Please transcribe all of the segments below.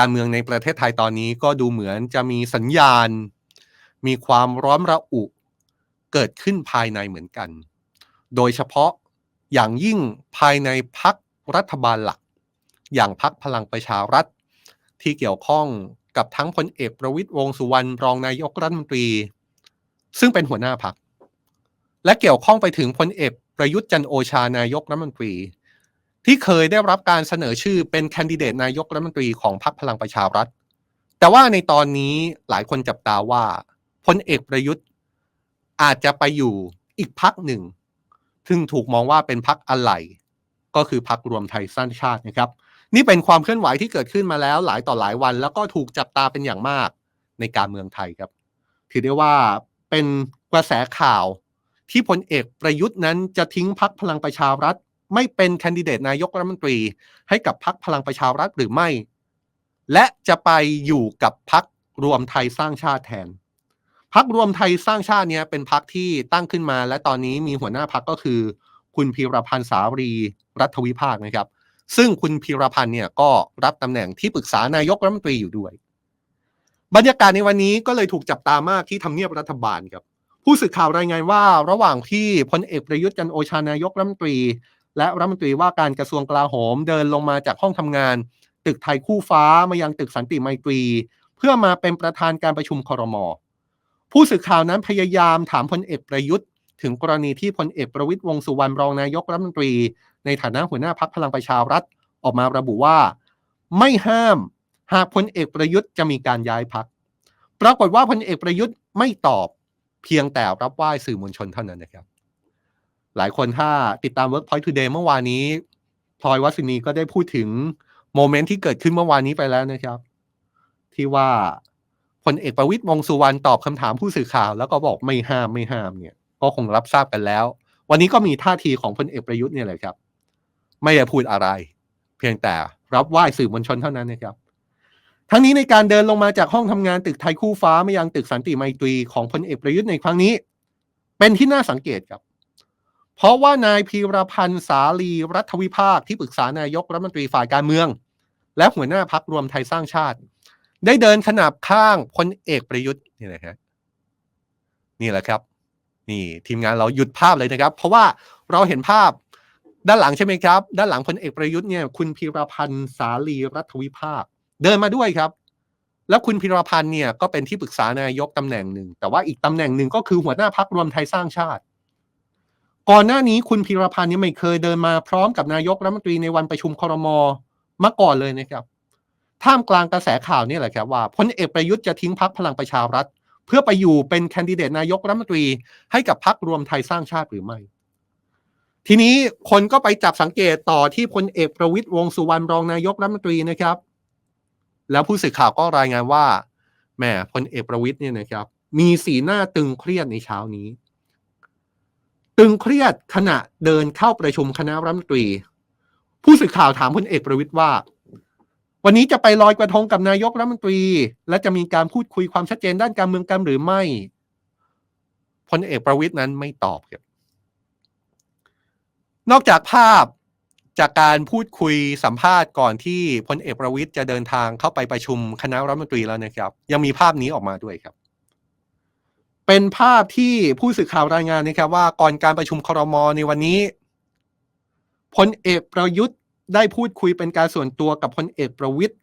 การเมืองในประเทศไทยตอนนี้ก็ดูเหมือนจะมีสัญญาณ มีความร้อนระอุเกิดขึ้นภายในเหมือนกัน โดยเฉพาะอย่างยิ่งภายในพักรัฐบาลหลัก อย่างพักพลังประชารัฐ ที่เกี่ยวข้องกับทั้งพลเอกประวิตยวงสุวรรณรองนายกรัฐมนตรี ซึ่งเป็นหัวหน้าพัก และเกี่ยวข้องไปถึงพลเอกประยุทธ์จันโอชานายกรัฐมนตรี ที่เคยได้รับการเสนอชื่อเป็นแคนดิเดตนายกรัฐมนตรีของพรรคพลังประชารัฐ แต่ว่าในตอนนี้หลายคนจับตาว่าพลเอกประยุทธ์ อาจจะไปอยู่อีกพักหนึ่งซึ่งถูกมองว่าเป็นพักอะไรก็คือพักรวมไทยสร้างชาตินะครับ นี่เป็นความเคลื่อนไหวที่เกิดขึ้นมาแล้วหลายต่อหลายวัน แล้วก็ถูกจับตาเป็นอย่างมากในการเมืองไทยครับ ถือได้ว่าเป็นกระแสข่าวที่พลเอกประยุทธ์นั้นจะทิ้งพักพลังประชารัฐ ไม่เป็นแคนดิเดตนายกรัฐมนตรี ให้กับพักพลังประชารัฐหรือไม่ และจะไปอยู่กับพักรวมไทยสร้างชาติแทนพักรวมไทยสร้างชาติเนี่ยเป็นพักที่ตั้งขึ้นมา และตอนนี้มีหัวหน้าพักก็คือ คุณพีรพันธ์สารีรัฐวิภาคนะครับ ซึ่งคุณพีรพันธ์เนี่ยก็รับตำแหน่งที่ปรึกษานายกรัฐมนตรีอยู่ด้วย บรรยากาศในวันนี้ก็เลยถูกจับตามากที่ทำเนียบรัฐบาลครับ ผู้สื่อข่าวรายงานว่า ระหว่างที่พลเอกประยุทธ์จันโอชานายกรัฐมนตรี และรัฐมนตรีว่าการกระทรวงกลาโหมเดินลงมาจากห้องทำงาน ตึกไทยคู่ฟ้ามายังตึกสันติไมตรี เพื่อมาเป็นประธานการประชุมครมผู้สื่อข่าวนั้นพยายามถามพลเอกประยุทธ์ ถึงกรณีที่พลเอกประวิตยวงสุวรรณรองนายกรัฐมนตรี ในฐานะหัวหน้าพักพลังประชารัฐออกมาระบุว่า ไม่ห้ามหากพลเอกประยุทธ์จะมีการย้ายพักปรากฏว่าพลเอกประยุทธ์ไม่ตอบเพียงแต่รับไหว้สื่อมวลชนเท่านั้นนะครับ หลายคนถ้าติดตาม Workpoint Today เมื่อวานนี้พลอยวัสินีก็ได้พูดถึงโมเมนต์ที่เกิดขึ้นเมื่อวานนี้ไปแล้วนะครับ ที่ว่าพลเอกประวิตยวงสุวรรณตอบคำถามผู้สื่อข่าว แล้วก็บอกไม่ห้ามไม่ห้ามเนี่ย ก็คงรับทราบกันแล้ว วันนี้ก็มีท่าทีของพลเอกประยุทธ์เนี่ยแหละครับ ไม่ได้พูดอะไร เพียงแต่รับไหว้สื่อมวลชนเท่านั้นนะครับ ทั้งนี้ในการเดินลงมาจากห้องทำงานตึกไทยคู่ฟ้ามายังตึกสันติไมตรีของพลเอกประยุทธ์ในครั้งนี้ เป็นที่น่าสังเกตครับ เพราะว่านายพีรพันธ์สาลีรัฐวิภาคที่ปรึกษานายกรัฐมนตรีฝ่ายการเมือง และหัวหน้าพักรวมไทยสร้างชาติ ได้เดินขนาบข้างพลเอกประยุทธ์นี่แหละครับนี่แหละครับ นี่ทีมงานเราหยุดภาพเลยนะครับ เพราะว่าเราเห็นภาพด้านหลังใช่ไหมครับ ด้านหลังพลเอกประยุทธ์เนี่ยคุณพีรพันธ์สาลีรัฐวิภาค เดินมาด้วยครับ แล้วคุณพิรพันธ์เนี่ยก็เป็นที่ปรึกษานายกตำแหน่งหนึ่งแต่ว่าอีกตำแหน่งหนึ่งก็คือหัวหน้าพักรวมไทยสร้างชาติ ก่อนหน้านี้คุณพิรพันธ์นี่ไม่เคยเดินมาพร้อมกับนายกรัฐมนตรีในวันประชุมครมมาก่อนเลยนะครับ ท่ามกลางกระแสข่าวนี่แหละครับว่าพลเอกประยุทธ์จะทิ้งพักพลังประชารัฐ เพื่อไปอยู่เป็นแคนดิเดตนายกรัฐมนตรี ให้กับพักรวมไทยสร้างชาติหรือไม่ ทีนี้คนก็ไปจับสังเกตต่อที่พลเอกประวิตยวงสุวรรณรองนายกรัฐมนตรีนะครับ แล้วผู้สื่อข่าวก็รายงานว่าแหมพลเอกประวิตยเนี่ยนะครับ มีสีหน้าตึงเครียดในเช้านี้ ตึงเครียดขณะเดินเข้าประชุมคณะรัฐมนตรี ผู้สื่อข่าวถามพลเอกประวิตยว่า วันนี้จะไปลอยกระทงกับนายกรัฐมนตรี และจะมีการพูดคุยความชัดเจนด้านการเมืองกันหรือไม่พลเอกประวิตยนั้นไม่ตอบครับนอกจากภาพจากการพูดคุยสัมภาษณ์ก่อนที่พลเอกประวิตยจะเดินทางเข้าไปประชุมคณะรัฐมนตรีแล้วนะครับ ยังมีภาพนี้ออกมาด้วยครับ เป็นภาพที่ผู้สื่อข่าวรายงานนะครับว่าก่อนการประชุมครมในวันนี้พลเอกประยุทธ์ได้พูดคุยเป็นการส่วนตัวกับพลเอกประวิตย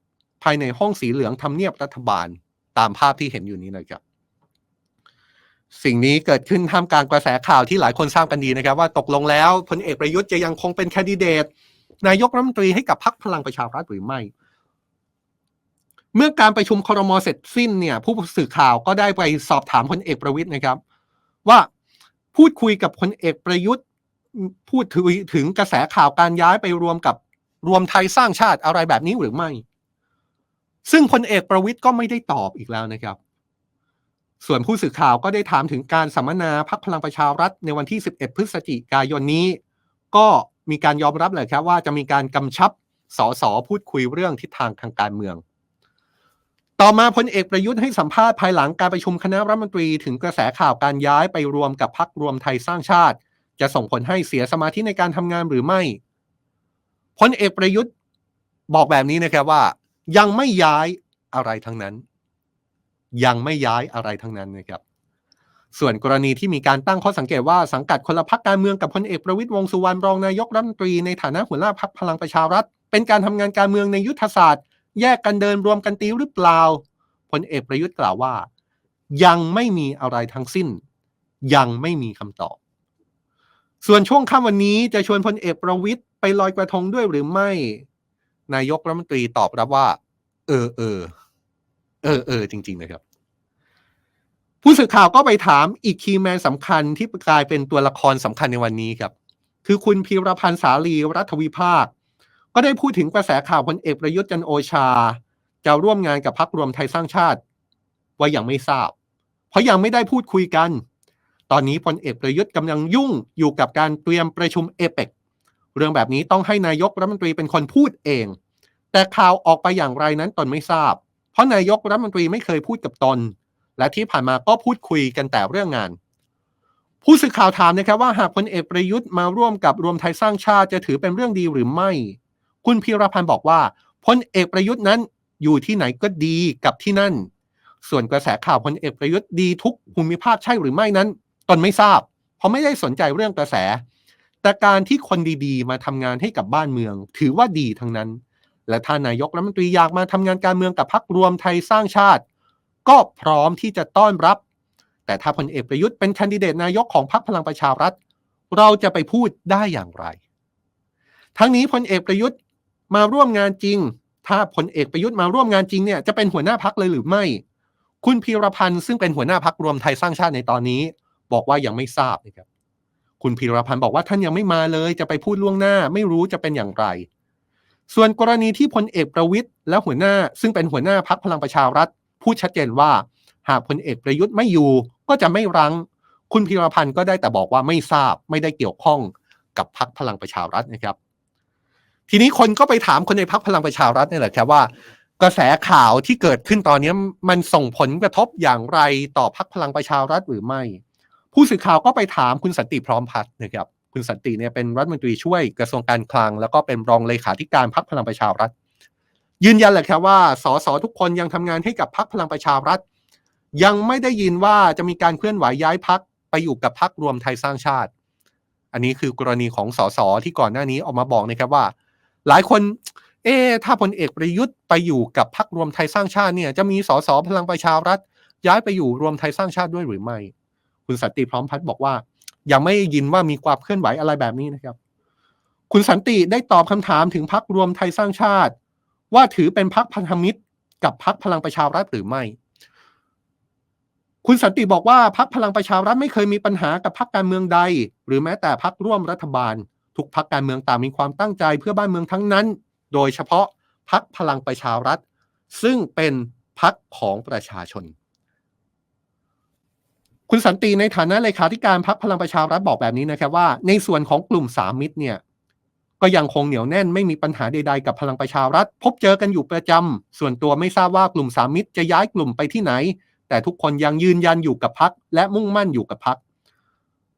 ภายในห้องสีเหลืองทำเนียบรัฐบาลตามภาพที่เห็นอยู่นี้เลยครับ สิ่งนี้เกิดขึ้นท่ามกลางกระแสข่าวที่หลายคนทราบกันดีนะครับ ว่าตกลงแล้วพลเอกประยุทธ์จะยังคงเป็นแคนดิเดต นายกรัฐมนตรีให้กับพรรคพลังประชารัฐหรือไม่ เมื่อการประชุมครมเสร็จสิ้นเนี่ย ผู้สื่อข่าวก็ได้ไปสอบถามพลเอกประวิตยนะครับ ว่าพูดคุยกับพลเอกประยุทธ์ พูดถึงกระแสข่าวการย้ายไปรวมกับรวมไทยสร้างชาติอะไรแบบนี้หรือไม่ ซึ่งพลเอกประวิตยก็ไม่ได้ตอบอีกแล้วนะครับ ส่วนผู้สื่อข่าวก็ได้ถามถึงการสัมมนาพักพลังประชารัฐในวันที่ 11 พฤศจิกายนนี้ ก็มีการยอมรับเลยครับว่าจะมีการกำชับสสพูดคุยเรื่องทิศทางทางการเมือง ต่อมาพลเอกประยุทธ์ให้สัมภาษณ์ภายหลังการประชุมคณะรัฐมนตรีถึงกระแสข่าวการย้ายไปรวมกับพักรวมไทยสร้างชาติ จะส่งผลให้เสียสมาธิในการทำงานหรือไม่พลเอกประยุทธ์บอกแบบนี้นะครับว่า ยังไม่ย้ายอะไรทั้งนั้น ยังไม่ย้ายอะไรทั้งนั้นนะครับ ส่วนกรณีที่มีการตั้งข้อสังเกตว่าสังกัดคนละพักการเมืองกับพลเอกประวิตยวงสุวรรณรองนายกรัฐมนตรีในฐานะหัวหน้าพักพลังประชารัฐ เป็นการทำงานการเมืองในยุทธศาสตร์ แยกกันเดินรวมกันตีหรือเปล่าพลเอกประยุทธ์กล่าวว่า ยังไม่มีอะไรทั้งสิ้น ยังไม่มีคำตอบ ส่วนช่วงค่ำวันนี้จะชวนพลเอกประวิตยไปลอยกระทงด้วยหรือไม่ นายกรัฐมนตรีตอบรับว่า เออเออเออเออจริงๆนะครับ ผู้สื่อข่าวก็ไปถามอีกคีแมนสำคัญที่กลายเป็นตัวละครสำคัญในวันนี้ครับ คือคุณพีรพันธ์สาลีรัฐวิภาค ก็ได้พูดถึงกระแสข่าวพลเอกประยุทธ์จันโอชา จะร่วมงานกับพรรครวมไทยสร้างชาติ ว่ายังไม่ทราบ เพราะยังไม่ได้พูดคุยกัน ตอนนี้พลเอกประยุทธ์กำลังยุ่งอยู่กับการเตรียมประชุมเอเปกเรื่องแบบนี้ต้องให้นายกรัฐมนตรีเป็นคนพูดเอง แต่ข่าวออกไปอย่างไรนั้นตนไม่ทราบ เพราะนายกรัฐมนตรีไม่เคยพูดกับตน และที่ผ่านมาก็พูดคุยกันแต่เรื่องงาน ผู้สื่อข่าวถามนะครับว่าหากพลเอกประยุทธ์มาร่วมกับรวมไทยสร้างชาติจะถือเป็นเรื่องดีหรือไม่ คุณพีรพันธ์บอกว่าพลเอกประยุทธ์นั้นอยู่ที่ไหนก็ดีกับที่นั่น ส่วนกระแสข่าวพลเอกประยุทธ์ดีทุกภูมิภาคใช่หรือไม่นั้นตนไม่ทราบ เพราะไม่ได้สนใจเรื่องกระแส แต่การที่คนดีๆ มาทำงานให้กับบ้านเมือง ถือว่าดีทั้งนั้น และถ้านายกรัฐมนตรีอยากมาทำงานการเมืองกับพรรครวมไทยสร้างชาติ ก็พร้อมที่จะต้อนรับ แต่ถ้าพลเอกประยุทธ์เป็นแคนดิเดตนายกของพรรคพลังประชารัฐ เราจะไปพูดได้อย่างไร ทั้งนี้พลเอกประยุทธ์ มาร่วมงานจริง ถ้าพลเอกประยุทธ์มาร่วมงานจริงเนี่ยจะเป็นหัวหน้าพักเลยหรือไม่ คุณพีรพันธ์ซึ่งเป็นหัวหน้าพักรวมไทยสร้างชาติในตอนนี้ บอกว่ายังไม่ทราบนะครับคุณพีรพันธ์บอกว่าท่านยังไม่มาเลย จะไปพูดล่วงหน้า ไม่รู้จะเป็นอย่างไร ส่วนกรณีที่พลเอกประวิทย์และหัวหน้า ซึ่งเป็นหัวหน้าพักพลังประชารัฐ พูดชัดเจนว่า หากพลเอกประยุทธ์ไม่อยู่ ก็จะไม่รั้ง คุณพีรพันธ์ก็ได้แต่บอกว่าไม่ทราบไม่ได้เกี่ยวข้องกับพักพลังประชารัฐนะครับ ทีนี้คนก็ไปถามคนในพักพลังประชารัฐนี่แหละครับว่ากระแสข่าวที่เกิดขึ้นตอนนี้มันส่งผลกระทบอย่างไรต่อพักพลังประชารัฐหรือไม่ ผู้สื่อข่าวก็ไปถามคุณสันติพร้อมพัฒน์นะครับคุณสันติเนี่ยเป็นรัฐมนตรีช่วยกระทรวงการคลัง แล้วก็เป็นรองเลขาธิการพักพลังประชารัฐ ยืนยันเลยครับว่าสสทุกคนยังทำงานให้กับพักพลังประชารัฐ ยังไม่ได้ยินว่าจะมีการเคลื่อนไหวย้ายพักไปอยู่กับพักรวมไทยสร้างชาติ อันนี้คือกรณีของสสที่ก่อนหน้านี้ออกมาบอกนะครับว่า หลายคน เอ๊ถ้าพลเอกประยุทธ์ไปอยู่กับพรรครวมไทยสร้างชาติเนี่ย จะมีสสพลังประชารัฐ ย้ายไปอยู่รวมไทยสร้างชาติด้วยหรือไม่ คุณสันติพร้อมพัฒน์บอกว่า ยังไม่ยินว่ามีความเคลื่อนไหวอะไรแบบนี้นะครับ คุณสันติได้ตอบคำถามถึงพรรครวมไทยสร้างชาติ ว่าถือเป็นพรรคพันธมิตร กับพรรคพลังประชารัฐหรือไม่คุณสันติบอกว่าพรรคพลังประชารัฐไม่เคยมีปัญหากับพรรคการเมืองใด หรือแม้แต่พรรคร่วมรัฐบาล ทุกพรรคการเมืองต่างมีความตั้งใจเพื่อบ้านเมืองทั้งนั้น โดยเฉพาะพักพลังประชารัฐ ซึ่งเป็นพักของประชาชน คุณสันติในฐานะเลขาธิการพักพลังประชารัฐบอกแบบนี้นะครับว่า ในส่วนของกลุ่มสามมิตรเนี่ยก็ยังคงเหนียวแน่นไม่มีปัญหาใดๆกับพลังประชารัฐ พบเจอกันอยู่ประจำส่วนตัวไม่ทราบว่ากลุ่มสามมิตรจะย้ายกลุ่มไปที่ไหน แต่ทุกคนยังยืนยันอยู่กับพักและมุ่งมั่นอยู่กับพัก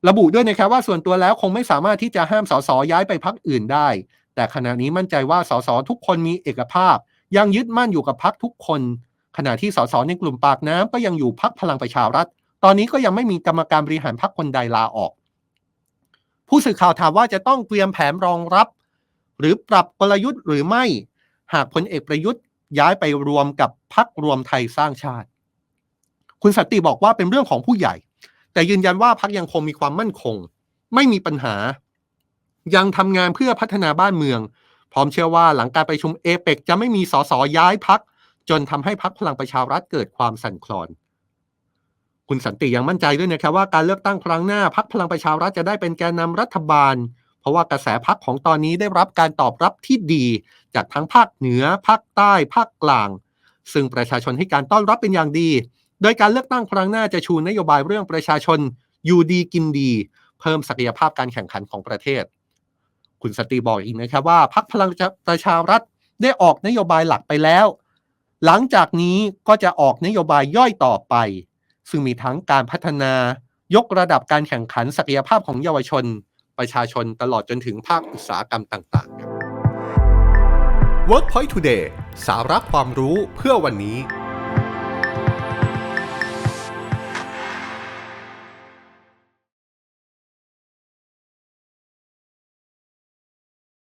ระบุด้วยนะครับว่าส่วนตัวแล้วคงไม่สามารถที่จะห้ามสสย้ายไปพักอื่นได้ แต่ขณะนี้มั่นใจว่าสสทุกคนมีเอกภาพ ยังยึดมั่นอยู่กับพักทุกคน ขณะที่สสในกลุ่มปากน้ำก็ยังอยู่พักพลังประชารัฐ ตอนนี้ก็ยังไม่มีกรรมการบริหารพักคนใดลาออก ผู้สื่อข่าวถามว่าจะต้องเตรียมแผนรองรับ หรือปรับกลยุทธ์หรือไม่ หากพลเอกประยุทธ์ย้ายไปรวมกับพักรวมไทยสร้างชาติ คุณสันติบอกว่าเป็นเรื่องของผู้ใหญ่ แต่ยืนยันว่าพักยังคงมีความมั่นคง ไม่มีปัญหา ยังทำงานเพื่อพัฒนาบ้านเมือง พร้อมเชื่อว่าหลังการประชุมเอเปกจะไม่มีสสย้ายพัก จนทำให้พักพลังประชารัฐเกิดความสั่นคลอน คุณสันติยังมั่นใจด้วยนะครับว่าการเลือกตั้งครั้งหน้าพักพลังประชารัฐจะได้เป็นแกนนำรัฐบาล เพราะว่ากระแสพักของตอนนี้ได้รับการตอบรับที่ดี จากทั้งภาคเหนือภาคใต้ภาคกลาง ซึ่งประชาชนให้การต้อนรับเป็นอย่างดี โดยการเลือกตั้งครั้งหน้าจะชูนโยบายเรื่องประชาชนอยู่ดีกินดี เพิ่มศักยภาพการแข่งขันของประเทศ คุณสติบอกอีกนะครับว่าพักพลังประชารัฐได้ออกนโยบายหลักไปแล้ว หลังจากนี้ก็จะออกนโยบายย่อยต่อไป ซึ่งมีทั้งการพัฒนายกระดับการแข่งขันศักยภาพของเยาวชน ประชาชนตลอดจนถึงภาคอุตสาหกรรมต่างๆ WorkPoint Today สาระความรู้เพื่อวันนี้